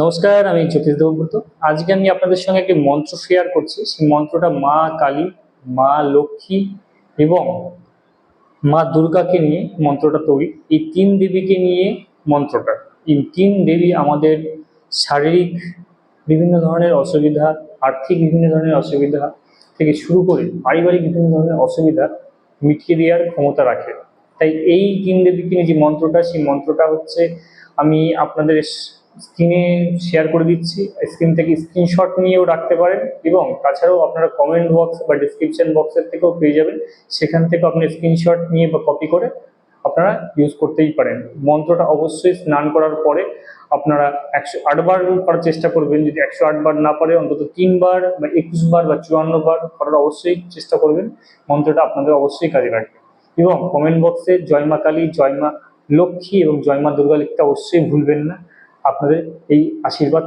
নমস্কার, আমি জ্যোতিষ দেবব্রত। আজকে আমি আপনাদের সঙ্গে একটি মন্ত্র শেয়ার করছি। সেই মন্ত্রটা মা কালী, মা লক্ষ্মী এবং মা দুর্গাকে নিয়ে মন্ত্রটা তৈরি। এই তিন দেবীকে নিয়ে মন্ত্রটা। এই তিন দেবী আমাদের শারীরিক বিভিন্ন ধরনের অসুবিধা, আর্থিক বিভিন্ন ধরনের অসুবিধা থেকে শুরু করে পারিবারিক বিভিন্ন ধরনের অসুবিধা মিটিয়ে দেওয়ার ক্ষমতা রাখে। তাই এই তিন দেবীকে নিয়ে যে মন্ত্রটা, সেই মন্ত্রটা হচ্ছে আমি আপনাদের স্ক্রিনে শেয়ার করে দিচ্ছি। স্ক্রিন থেকে স্ক্রিনশট নিয়েও রাখতে পারেন এবং তাছাড়াও আপনারা কমেন্ট বক্স বা ডিসক্রিপশন বক্সের থেকেও পেয়ে যাবেন। সেখান থেকে আপনি স্ক্রিনশট নিয়ে বা কপি করে আপনারা ইউজ করতেই পারেন। মন্ত্রটা অবশ্যই স্নান করার পরে আপনারা একশো আটবার করার চেষ্টা করবেন। যদি একশো আটবার না পারে, অন্তত তিনবার বা একুশ বার বা চুয়ান্ন বার করার অবশ্যই চেষ্টা করবেন। মন্ত্রটা আপনাদের অবশ্যই কাজে লাগবে। এবং কমেন্ট বক্সে জয় মা কালী, জয় মা লক্ষ্মী এবং জয় মা দুর্গা লিখতে অবশ্যই ভুলবেন না। আপনাদের এই আশীর্বাদ